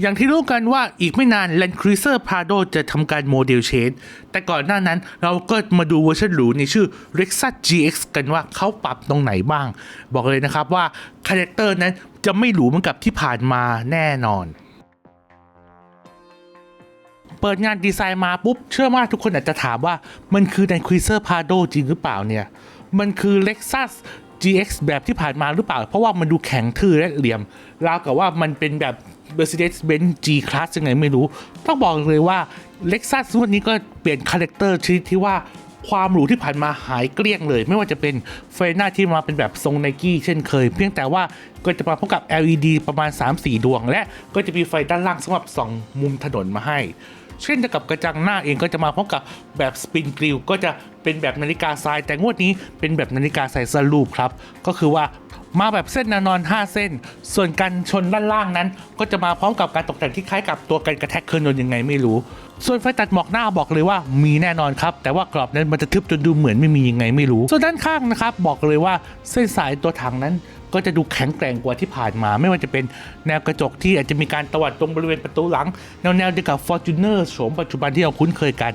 อย่างที่รู้กันว่าอีกไม่นาน Land Cruiser Prado จะทำการโมเดลเชนแต่ก่อนหน้านั้นเราก็มาดูเวอร์ชันหรูในชื่อ Lexus GX กันว่าเขาปรับตรงไหนบ้าง บอกเลยนะครับว่าคาแรคเตอร์นั้นจะไม่หรูเหมือนกับที่ผ่านมาแน่นอนเปิดงานดีไซน์มาปุ๊บ เชื่อว่าทุกคนอาจจะถามว่ามันคือ Land Cruiser Prado จริงหรือเปล่าเนี่ย มันคือ Lexus GX แบบที่ผ่านมาหรือเปล่า เพราะว่ามันดูแข็งทื่อและเหลี่ยมราวกับว่ามันเป็นแบบ Mercedes-Benz G Class ยังไงไม่รู้ ต้องบอกเลยว่า Lexus วันนี้ก็เปลี่ยนคาแรคเตอร์ชนิดที่ว่าความหรูที่ผ่านมาหายเกลี้ยงเลย ไม่ว่าจะเป็นไฟหน้าที่มาเป็นแบบทรงไนกี้เช่นเคย เพียงแต่ว่าก็จะมาพร้อมกับ LED ประมาณ 3-4 ดวง และก็จะมีไฟด้านล่างสำหรับส่องมุมถนนมาให้ เช่นเดียวกับกระจังหน้าเองก็จะมาพร้อมกับแบบสปินกริลก็จะเป็นแบบนาฬิกาทรายแต่งวดนี้เป็นแบบนาฬิกาใส่สลูปครับ ก็คือว่า มาแบบเส้นแนวนอน 5 เส้น ส่วนการชนด้านล่างนั้น ก็จะมาพร้อมกับการตกแต่งที่คล้ายกับตัวกันกระแทกเครื่องยนต์ยังไงไม่รู้ ส่วนไฟตัดหมอกหน้าบอกเลยว่ามีแน่นอนครับ แต่ว่ากรอบนั้นมันจะทึบจนดูเหมือนไม่มียังไงไม่รู้ ส่วนด้านข้างนะครับบอกเลยว่าเส้นสายตัวถังนั้นก็จะดูแข็งแกร่งกว่าที่ผ่านมา ไม่ว่าจะเป็นแนวกระจกที่อาจจะมีการตวัดตรงบริเวณประตูหลัง แนวแนวเดียวกับ Fortuner โฉมปัจจุบันที่เราคุ้นเคยกัน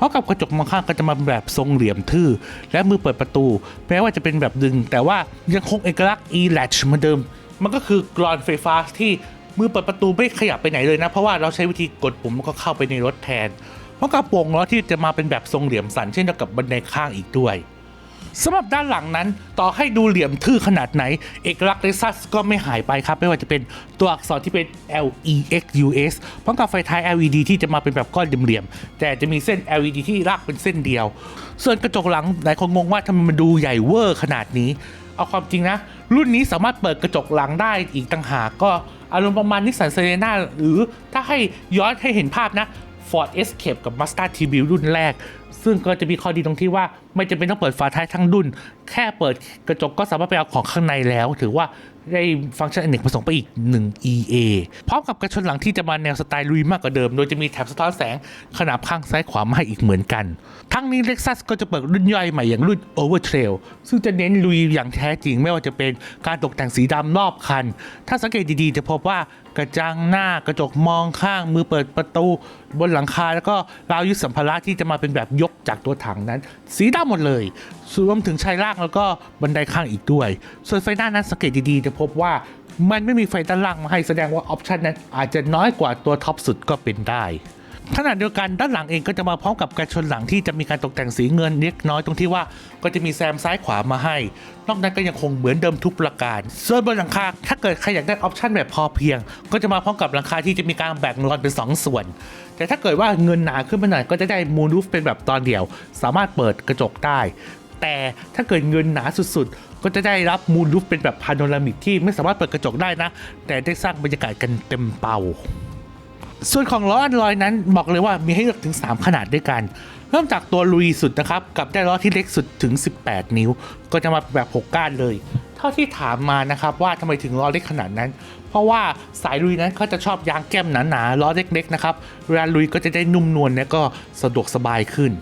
เพราะกับกระจกมองข้างก็จะมาแบบทรงเหลี่ยมทื่อ และมือเปิดประตู แม้ว่าจะเป็นแบบดึง แต่ว่ายังคงเอกลักษณ์ e-latch เหมือนเดิม มันก็คือกรอนไฟฟ้าที่มือเปิดประตูไม่ขยับไปไหนเลยนะ เพราะว่าเราใช้วิธีกดปุ่มแล้วก็เข้าไปในรถแทน เพราะกระโปรงล้อที่จะมาเป็นแบบทรงเหลี่ยมสันเช่นเดียวกับบันไดข้างอีกด้วย สำหรับด้านหลังนั้นต่อให้ดูเหลี่ยมทื่อขนาดไหน เอกลักษณ์เลซัสก็ไม่หายไปครับ ไม่ว่าจะเป็นตัวอักษรที่เป็น L E X U S พร้อมกับไฟท้าย LED ที่จะมาเป็นแบบก้อนเหลี่ยมๆแต่จะมีเส้น LED ที่ลากเป็นเส้นเดียว ส่วนกระจกหลังหลายคนงงว่าทำไมมันดูใหญ่เวอร์ขนาดนี้ เอาความจริงนะ รุ่นนี้สามารถเปิดกระจกหลังได้อีกต่างหากก็อารมณ์ประมาณนิสสันเซเรนาหรือถ้าให้ย้อนให้เห็นภาพนะ Ford Escape กับ Mazda TB รุ่นแรก ซึ่งก็จะมีข้อดีตรงที่ว่าไม่จำเป็นต้องเปิดฝาท้ายทั้งดุนแค่เปิดกระจกก็สามารถไปเอาของข้างในแล้ว ถือว่าได้ฟังก์ชันอเนกประสงค์ไปอีก 1 EA พร้อมกับกระชนหลังที่จะมาแนวสไตล์ลุยมากกว่าเดิม โดยจะมีแถบสะท้อนแสงขนาบข้างซ้ายขวามาให้อีกเหมือนกัน ทั้งนี้ Lexus ก็จะเปิดรุ่นย่อยใหม่อย่างรุ่น Overtrail ซึ่งจะเน้นลุยอย่างแท้จริงไม่ว่าจะเป็นการตกแต่งสีดำรอบคัน ถ้าสังเกตดีๆจะพบว่ากระจังหน้ากระจกมองข้างมือเปิดประตูบนหลังคา แล้วก็ราวยึดสัมภาระที่จะมาเป็นแบบยกจากตัวถังนั้น สีดำหมดเลยรวมถึงชายล่างแล้วก็บันไดข้างอีกด้วย ส่วนไฟหน้านั้นสังเกตดีๆจะพบว่ามันไม่มีไฟด้านล่างมาให้แสดงว่าออปชันนั้นอาจจะน้อยกว่าตัวท็อปสุดก็เป็นได้ ขณะเดียวกันด้านหลังเองก็จะมาพร้อมกับกระชนหลังที่จะมีการตกแต่งสีเงินเล็กน้อยตรงที่ว่าก็จะมีแซมซ้ายขวามาให้ นอกนั้นก็ยังคงเหมือนเดิมทุกประการ ส่วนบนหลังคาถ้าเกิดใครอยากได้ออปชันแบบพอเพียง ก็จะมาพร้อมกับหลังคาที่จะมีการแบ่งรอนเป็น 2 ส่วน แต่ถ้าเกิดว่าเงินหนาขึ้นมาหน่อยก็จะได้มูนรูฟเป็นแบบตอนเดียว สามารถเปิดกระจกได้ แต่ถ้าเกิดเงินหนาสุดๆ ก็จะได้รับมูนรูฟเป็นแบบพาโนรามิกที่ไม่สามารถเปิดกระจกได้นะ แต่ได้สร้างบรรยากาศกันเต็มเป่า ส่วนของล้ออันลอยนั้นบอกเลยว่ามีให้เลือกถึง 3 ขนาดด้วยกัน เริ่มจากตัวลุยสุดนะครับ กับได้ล้อที่เล็กสุดถึง 18 นิ้ว ก็จะมาแบบ 6 ก้านเลย เท่าที่ถามมานะครับว่าทำไมถึงล้อเล็กขนาดนั้น เพราะว่าสายลุยนั้นเขาจะชอบยางแก้มหนาๆล้อเล็กๆนะครับเวลาลุยก็จะได้นุ่มนวลและก็สะดวกสบายขึ้น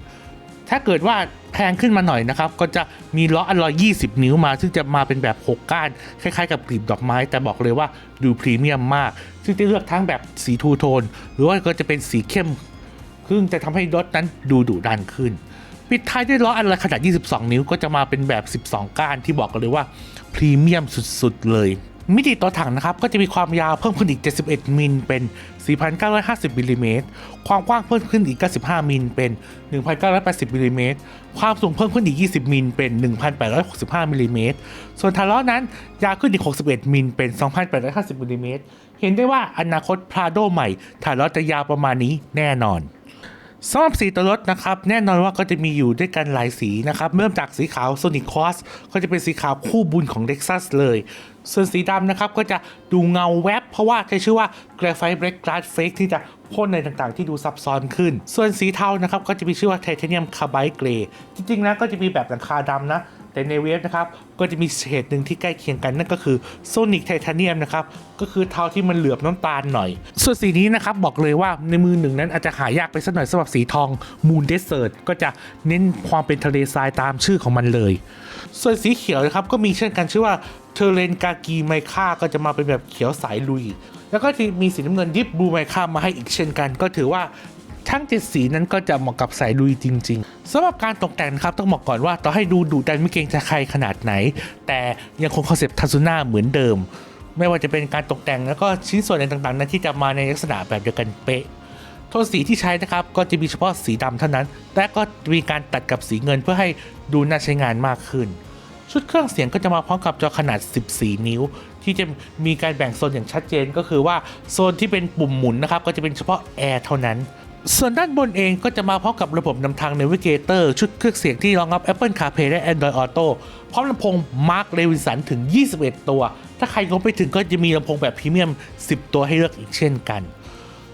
ถ้าเกิดว่าแพงขึ้นมาหน่อยนะครับ ก็จะมีล้ออลลอย 20 นิ้วมา ซึ่งจะมาเป็นแบบ 6 ก้าน คล้ายๆ กับกลีบดอกไม้ แต่บอกเลยว่าดูพรีเมียมมาก ซึ่งจะเลือกทั้งแบบสีทูโทน หรือว่าก็จะเป็นสีเข้มซึ่งจะทำให้รถนั้นดูดุดันขึ้น ปิดท้ายด้วยล้ออัลลอยขนาด 22 นิ้วก็จะมาเป็นแบบ 12 ก้านที่บอกกันเลยว่าพรีเมียมสุดๆเลย มิติตัวถังนะครับก็จะมีความยาวเพิ่มขึ้นอีก 71 มิลเป็น 4,950มิลลิเมตร ความกว้างเพิ่มขึ้นอีก 95 มิลเป็น 1,980มิลลิเมตร ความสูงเพิ่มขึ้นอีก 20 มิลเป็น 1,865มิลลิเมตร ส่วนฐานล้อนั้นยาวขึ้นอีก 61 มิลเป็น 2,850มิลลิเมตร เห็นได้ว่าอนาคต Prado ใหม่ฐานล้อจะยาวประมาณนี้แน่นอน สำหรับสีตัวรถนะครับแน่นอนว่าก็จะมีอยู่ด้วยกันหลายสีนะครับเริ่มจากสีขาว Sonic Cross ก็จะเป็นสีขาวคู่บุญของ Lexus เลย ส่วนสีดำนะครับก็จะดูเงาแวบ เพราะว่าใช้ชื่อว่า Graphite Black Glass Fake ที่จะพ่นในต่างๆ ที่ดูซับซ้อนขึ้น ส่วนสีเทานะครับก็จะมีชื่อว่า Titanium Carbide Gray จริงๆนะก็จะมีแบบหลังคาดำนะ แต่ในเว็บนะครับก็จะมีเฉดหนึ่งที่ใกล้เคียงกันนั่นก็คือโซนิกไทเทเนียมนะครับก็คือเทาที่มันเหลือบน้ำตาลหน่อย ส่วนสีนี้นะครับบอกเลยว่าในมือหนึ่งนั้นอาจจะหายากไปสักหน่อยสำหรับสีทองมูนเดสเซ r t ก็จะเน้นความเป็นทะเลทรายตามชื่อของมันเลย ส่วนสีเขียวนะครับก็มีเช่นกันชื่อว่าเทเรนกากีไมค่าก็จะมาเป็นแบบเขียวสายลุยแล้วก็มีสีน้ำเงินยิบบลูไมค่ามาให้อีกเช่นกัน ก็ถือว่า ทั้งเจ็ดสีนั้นก็จะเหมาะกับสายลุยจริง ๆสำหรับการตกแต่งนะครับต้องบอกก่อนว่าต่อให้ดูดุดันไม่เกรงใจใครขนาดไหน แต่ยังคงคอนเซปต์ทัซุน่าเหมือนเดิม ไม่ว่าจะเป็นการตกแต่งแล้วก็ชิ้นส่วนอะไรต่างๆนั้นที่จะมาในลักษณะแบบเดียวกันเป๊ะโทนสีที่ใช้นะครับก็จะมีเฉพาะสีดำเท่านั้น แต่ก็มีการตัดกับสีเงินเพื่อให้ดูน่าใช้งานมากขึ้น ชุดเครื่องเสียงก็จะมาพร้อมกับจอขนาด 14 นิ้ว ที่จะมีการแบ่งโซนอย่างชัดเจนก็คือว่าโซนที่เป็นปุ่มหมุนนะครับก็จะเป็นเฉพาะแอร์เท่านั้น ส่วนด้านบนเองก็จะมาพร้อมกับระบบนำทาง Navigator ชุดเครื่องเสียงที่รองรับ Apple CarPlay และ Android Auto พร้อมลำโพง Mark Levinson ถึง 21 ตัว ถ้าใครงบไปถึงก็จะมีลำโพงแบบพรีเมียม 10 ตัวให้เลือกอีกเช่นกัน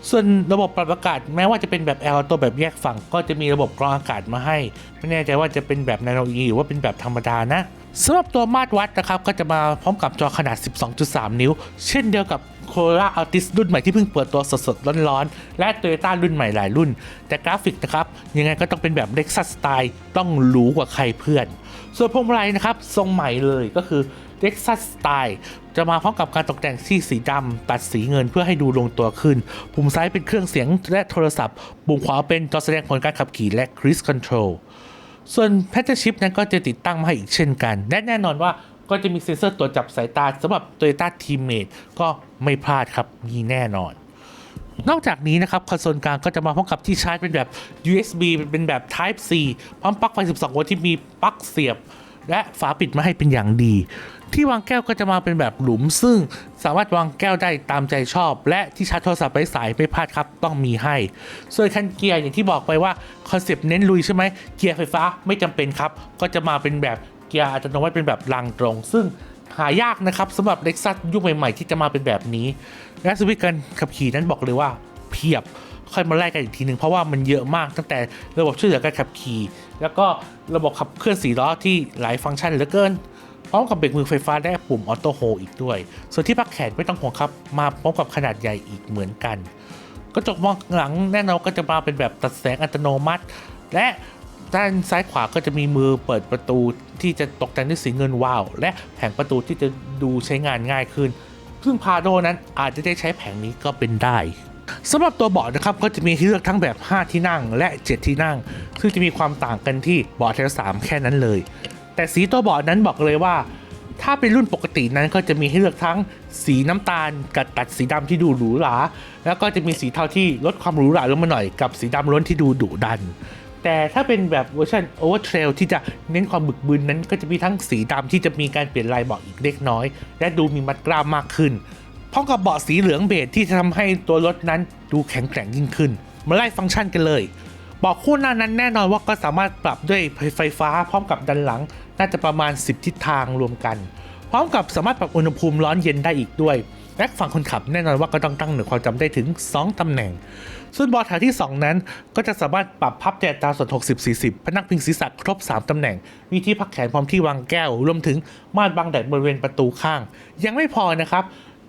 ส่วนระบบปรับอากาศแม้ว่าจะเป็นแบบแอร์ตัวแบบแยกฝั่งก็จะมีระบบกรองอากาศมาให้ ไม่แน่ใจว่าจะเป็นแบบนาโนอีหรือว่าเป็นแบบธรรมดานะ สำหรับตัวมาตรวัดนะครับก็จะมาพร้อมกับจอขนาด 12.3 นิ้ว เช่นเดียวกับ Corolla Altis รุ่นใหม่ที่เพิ่งเปิดตัวสดๆ ร้อนๆ และ Toyota รุ่นใหม่หลายรุ่น แต่กราฟิกนะครับยังไงก็ต้องเป็นแบบ Lexus สไตล์ต้องหรูกว่าใครเพื่อน ส่วนพวงมาลัยนะครับทรงใหม่เลยก็คือ Lexus Style จะมาพร้อมกับการตกแต่งที่สีดำตัดสีเงินเพื่อให้ดูลงตัวขึ้น ปุ่มซ้ายเป็นเครื่องเสียงและโทรศัพท์ ปุ่มขวาเป็นจอแสดงผลการขับขี่และ Cruise Control ส่วนแพทเทิร์นชิปนั้นก็จะติดตั้งมาให้อีกเช่นกัน และแน่นอนว่าก็จะมีเซ็นเซอร์ตรวจจับสายตาสำหรับ Toyota Teammate ก็ไม่พลาดครับ มีแน่นอน นอกจากนี้นะครับคอนโซลกลางก็จะมาพร้อมกับที่ชาร์จเป็นแบบ USB เป็นแบบ Type C พร้อมปลั๊กไฟ 12 โวลต์ที่มีปลั๊กเสียบ และฝาปิดมาให้เป็นอย่างดี ที่วางแก้วก็จะมาเป็นแบบหลุมซึ่งสามารถวางแก้วได้ตามใจชอบ และที่ชาร์จโทรศัพท์ไร้สายไม่พลาดครับต้องมีให้ ส่วนคันเกียร์อย่างที่บอกไปว่าคอนเซปต์เน้นลุยใช่ไหมเกียร์ไฟฟ้าไม่จำเป็นครับ ก็จะมาเป็นแบบเกียร์อัตโนมัติเป็นแบบรางตรง ซึ่งหายากนะครับสำหรับ Lexus ยุคใหม่ๆ ที่จะมาเป็นแบบนี้ และสวิตช์การขับขี่นั้นบอกเลยว่าเพียบค่อยมาไล่กันอีกทีหนึ่งเพราะว่ามันเยอะมากตั้งแต่ระบบช่วยเหลือการขับขี่ แล้วก็ระบบขับเคลื่อนสีล้อที่หลายฟังก์ชันเหลือเกิน ร้อมกับเบรกมือไฟฟ้าและปุ่มออโต้โฮอีกด้วย ส่วนที่พักแขนไม่ต้องห่วงครับ มาพร้อมกับขนาดใหญ่อีกเหมือนกัน กระจกมองหลังแน่นอนก็จะมาเป็นแบบตัดแสงอัตโนมัติ และด้านซ้ายขวาก็จะมีมือเปิดประตูที่จะตกแต่งด้วยสีเงินวาว และแผงประตูที่จะดูใช้งานง่ายขึ้น ซึ่งพาโดนั้นอาจจะได้ใช้แผงนี้ก็เป็นได้สำหรับตัวเบาะนะครับก็จะมีให้เลือกทั้งแบบ 5 ที่นั่งและ 7 ที่นั่ง ซึ่งจะมีความต่างกันที่เบาะเทลสามแค่นั้นเลย แต่สีตัวเบาะนั้นบอกเลยว่า ถ้าเป็นรุ่นปกตินั้นก็จะมีให้เลือกทั้งสีน้ำตาลกับตัดสีดำที่ดูหรูหรา แล้วก็จะมีสีเทาที่ลดความหรูหราลงมาหน่อยกับสีดำล้วนที่ดูดุดัน แต่ถ้าเป็นแบบเวอร์ชัน Over Trail ที่จะเน้นความบึกบึนนั้น ก็จะมีทั้งสีดำที่จะมีการเปลี่ยนลายเบาะอีกเล็กน้อย และดูมีมัดกล้ามมากขึ้นพร้อมกับเบาะสีเหลืองเบจที่จะทำให้ตัวรถนั้นดูแข็งแกร่งยิ่งขึ้น มาไล่ฟังก์ชันกันเลยเบาะคู่หน้านั้นแน่นอนว่าก็สามารถปรับด้วยไฟฟ้าพร้อมกับดันหลัง น่าจะประมาณ 10 ทิศทางรวมกัน พร้อมกับสามารถปรับอุณหภูมิร้อนเย็นได้อีกด้วยและฝั่งคนขับแน่นอนว่าก็ต้องตั้งหนือความจำได้ถึง 2ตำแหน่ง ส่วนเบาะแถวที่ 2 นั้น ก็จะสามารถปรับพับแต่ตราส่วน 60-40 พนักพิงศีรษะครบ 3 ตำแหน่ง มีที่พักแขนพร้อมที่วางแก้ว รวมถึงม่านบังแดดบริเวณประตูข้าง ยังไม่พอนะครับ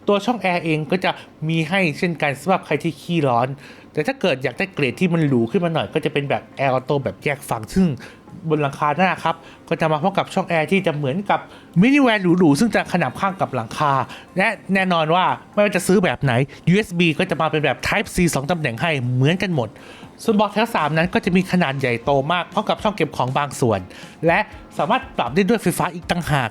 ตัวช่องแอร์เองก็จะมีให้เช่นกันสำหรับใครที่ขี้ร้อน แต่ถ้าเกิดอยากได้เกรดที่มันหรูขึ้นมาหน่อย ก็จะเป็นแบบแอร์ออโต้แบบแยกฝั่งซึ่ง บนหลังคาหน้าครับ ก็จะมาพร้อมกับช่องแอร์ที่จะเหมือนกับมินิแวนหรูๆซึ่งจะขนาบข้างกับหลังคา และแน่นอนว่าไม่ว่าจะซื้อแบบไหน USB ก็จะมาเป็นแบบ Type C 2ตำแหน่งให้เหมือนกันหมด ส่วนเบาะแถว3นั้นก็จะมีขนาดใหญ่โตมากพร้อมกับช่องเก็บของบางส่วน และสามารถปรับได้ด้วยไฟฟ้าอีกต่างหาก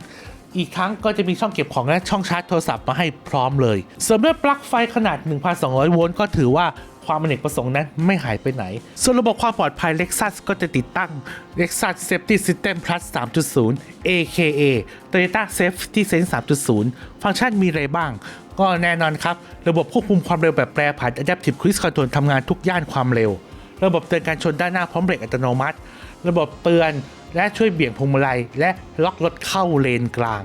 อีกครั้งก็จะมีช่องเก็บของและช่องชาร์จโทรศัพท์มาให้พร้อมเลย ส่วนด้วยปลั๊กไฟขนาด 1,200 โวลต์ก็ถือว่า ความอเนกประสงค์นั้นไม่หายไปไหน ส่วนระบบความปลอดภัย Lexus ก็จะติดตั้ง Lexus Safety System Plus 3.0 AKA Toyota Safety Sense 3.0 ฟังก์ชันมีอะไรบ้าง ก็แน่นอนครับ ระบบควบคุมความเร็วแบบแปรผัน Adaptive Cruise Control ทำงานทุกย่านความเร็ว ระบบเตือนการชนด้านหน้าพร้อมเบรกอัตโนมัติ ระบบเตือนและช่วยเบี่ยงพวงมาลัย และล็อกรถเข้าเลนกลาง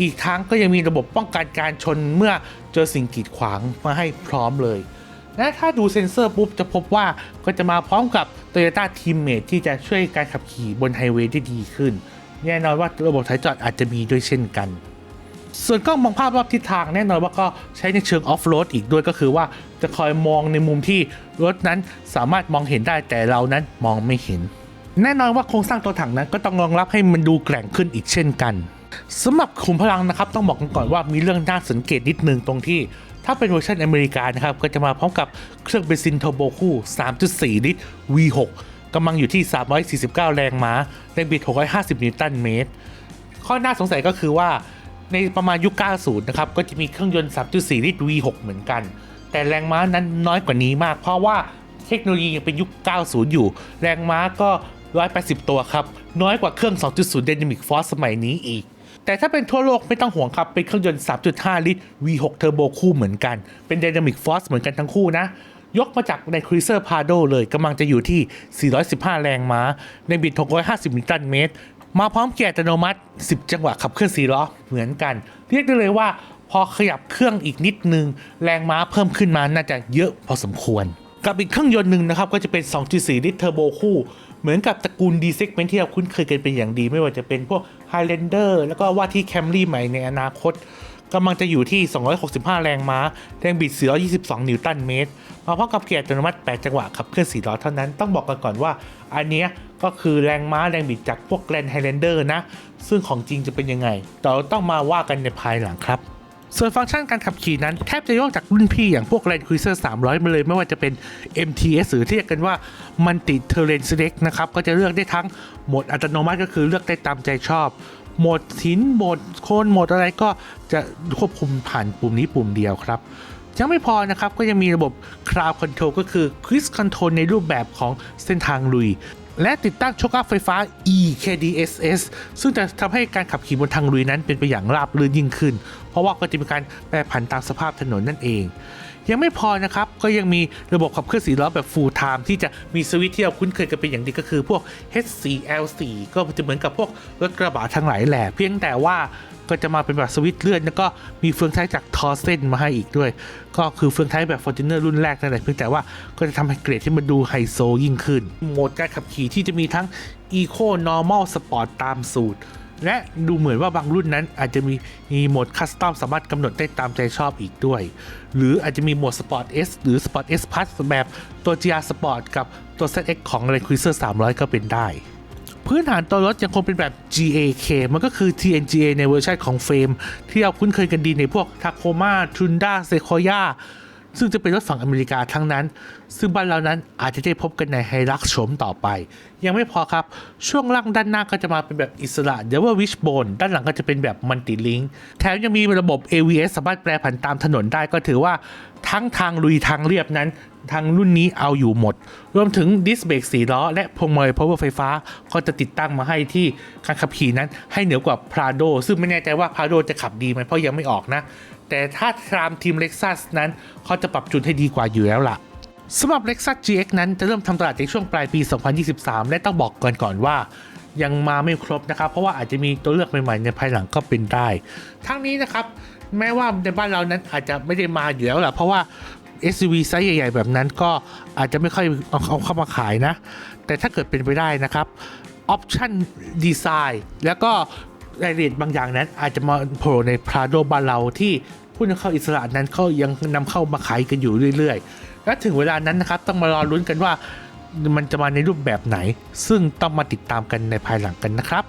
อีกทั้งก็ยังมีระบบป้องกันการชนเมื่อเจอสิ่งกีดขวางมาให้พร้อมเลย และถ้าดูเซ็นเซอร์ปุ๊บจะพบว่าก็จะมาพร้อมกับ Toyota Teammate ที่จะช่วยการขับขี่บนไฮเวย์ได้ดีขึ้น แน่นอนว่าระบบถ่ายจอดอาจจะมีด้วยเช่นกัน ส่วนกล้องมองภาพรอบทิศทางแน่นอนว่าก็ใช้ในเชิงออฟโรดอีกด้วยก็คือว่าจะคอยมองในมุมที่รถนั้นสามารถมองเห็นได้แต่เรานั้นมองไม่เห็น แน่นอนว่าโครงสร้างตัวถังนั้นก็ต้องรองรับให้มันดูแกร่งขึ้นอีกเช่นกันสำหรับขุมพลังนะครับต้องบอกกันก่อนว่ามีเรื่องน่าสังเกตนิดนึงตรงที่ ถ้าเป็นเวอร์ชันอเมริกานะครับ ก็จะมาพร้อมกับเครื่องเบนซินเทอร์โบคู่ 3.4 ลิตร V6 กำลังอยู่ที่ 349 แรงม้าแรงบิด 650 นิวตันเมตร ข้อน่าสงสัยก็คือว่าในประมาณยุค 90 นะครับ ก็จะมีเครื่องยนต์ 3.4 ลิตร V6 เหมือนกัน แต่แรงม้านั้นน้อยกว่านี้มาก เพราะว่าเทคโนโลยียังเป็นยุค 90 อยู่ แรงม้าก็ 180 ตัวครับ น้อยกว่าเครื่อง 2.0 Dynamic Force สมัยนี้อีก แต่ถ้าเป็นทั่วโลกไม่ต้องห่วงครับ เป็นเครื่องยนต์ 3.5 ลิตร V6 Turbo คู่เหมือนกัน เป็น Dynamic Force เหมือนกันทั้งคู่นะ ยกมาจากใน Cruiser Prado เลยกำลังจะอยู่ที่ 415 แรงม้า ในบิด 650 นิวตันเมตร มาพร้อมเกียร์อัตโนมัติ 10 จังหวะขับเคลื่อน4ล้อเหมือนกัน เรียกได้เลยว่าพอขยับเครื่องอีกนิดนึง แรงม้าเพิ่มขึ้นมาน่าจะเยอะพอสมควร กับอีกเครื่องยนต์หนึ่งนะครับ ก็จะเป็น 2.4 ลิตรเทอร์โบคู่ เหมือนกับตระกูล D segment ที่เราคุ้นเคยกันเป็นอย่างดี ไม่ว่าจะเป็นพวก Highlander แล้วก็ว่าที่ Camry ใหม่ในอนาคตกำลังจะอยู่ที่ 265 แรงม้า แรงบิด422 นิวตันเมตร มาพร้อมกับเกียร์อัตโนมัติ 8 จังหวะขับเคลื่อน4ล้อเท่านั้น ต้องบอกกันก่อนว่า อันเนี้ยก็คือแรงม้าแรงบิดจากพวก Grand Highlander นะ ซึ่งของจริงจะเป็นยังไงเราต้องมาว่ากันในภายหลังครับ ส่วนฟังก์ชันการขับขี่นั้นแทบจะยกจากรุ่นพี่อย่างพวก Land Cruiser 300 มาเลยไม่ว่าจะเป็น MTS หรือที่เรียกกันว่า Multi Terrain Select นะครับ ก็จะเลือกได้ทั้งโหมดอัตโนมัติก็คือเลือกได้ตามใจชอบ โหมดหินโหมดโคนโหมดอะไรก็จะควบคุมผ่านปุ่มนี้ปุ่มเดียวครับยังไม่พอนะครับ ก็ยังมีระบบ Crowd Control ก็คือ Cruise Control ในรูปแบบของเส้นทางลุย และติดตั้งโชคอัพไฟฟ้า EKDSS ซึ่งจะทำให้การขับขี่บนทางลุยนั้นเป็นไปอย่างราบรื่นยิ่งขึ้น เพราะว่าก็จะมีการแปรผันตามสภาพถนนนั่นเอง ยังไม่พอนะครับ ก็ยังมีระบบขับเคลื่อนสีล้อแบบ full time ที่จะมีสวิตช์ที่เราคุ้นเคยกันเป็นอย่างดีก็คือพวก H4L4 ก็จะเหมือนกับพวกรถกระบะทั้งหลายแหละเพียงแต่ว่า ก็จะมาเป็นแบบสวิตช์เลื่อนแล้วก็มีเฟืองท้ายจากทอร์เซนมาให้อีกด้วย ก็คือเฟืองท้ายแบบ Fortuner รุ่นแรกนั่นแหละเพียงแต่ว่าก็จะทำให้เกรดที่มันดูไฮโซยิ่งขึ้น โหมดการขับขี่ที่จะมีทั้ง Eco Normal Sport ตามสูตร และดูเหมือนว่าบางรุ่นนั้นอาจจะมีมีโหมดคัสตอมสามารถกำหนดได้ตามใจชอบอีกด้วย หรืออาจจะมีโหมด Sport S หรือ Sport S Plus แบบตัว GR Sport กับตัว ZX ของ Land Cruiser 300 ก็เป็นได้ พื้นฐานตัวรถยังคงเป็นแบบ GAK มันก็คือ TNGA ในเวอร์ชันของเฟรม ที่เราคุ้นเคยกันดีในพวก Tacoma, Tundra, Sequoia ซึ่งจะเป็นรถฝั่งอเมริกาทั้งนั้น ซึ่งบ้านเรานั้นอาจจะได้พบกันในไฮรักโฉมต่อไป ยังไม่พอครับ ช่วงล่างด้านหน้าก็จะมาเป็นแบบอิสระ Double Wishbone ด้านหลังก็จะเป็นแบบมัลติลิงแถมยังมีระบบ AVS สามารถแปรผันตามถนนได้ก็ถือว่า ทั้งทางลุยทางเรียบนั้น ทางรุ่นนี้เอาอยู่หมด รวมถึงดิสเบรกสีล้อ และพวงมาลัย power ไฟฟ้า ก็จะติดตั้งมาให้ที่การขับขี่นั้น ให้เหนือกว่า Prado ซึ่งไม่แน่ใจว่า Prado จะขับดีไหมเพราะยังไม่ออกนะ แต่ถ้าตามทีม Lexus นั้นเขาจะปรับจูนให้ดีกว่าอยู่แล้วล่ะสำหรับ Lexus GX นั้นจะเริ่มทำตลาดในช่วงปลายปี 2023 และต้องบอกก่อนก่อนว่ายังมาไม่ครบนะครับ เพราะว่าอาจจะมีตัวเลือกใหม่ๆในภายหลังก็เป็นได้ ทั้งนี้นะครับ แม้ว่าในบ้านเรานั้นอาจจะไม่ได้มาอยู่แล้วล่ะเพราะว่า SUV ไซส์ใหญ่ ๆ แบบนั้นก็อาจจะไม่ค่อยเอาเอาเข้ามาขายนะ แต่ถ้าเกิดเป็นไปได้นะครับออปชั่นดีไซน์แล้วก็รายละเอียดบางอย่างนั้น อาจจะมาโผล่ใน Prado บ้านเราที่ผู้นำเข้าอิสระนั้นเขายังนำเข้ามาขายกันอยู่เรื่อยๆ และถึงเวลานั้นนะครับ ต้องมารอลุ้นกันว่ามันจะมาในรูปแบบไหน ซึ่งต้องมาติดตามกันในภายหลังกันนะครับ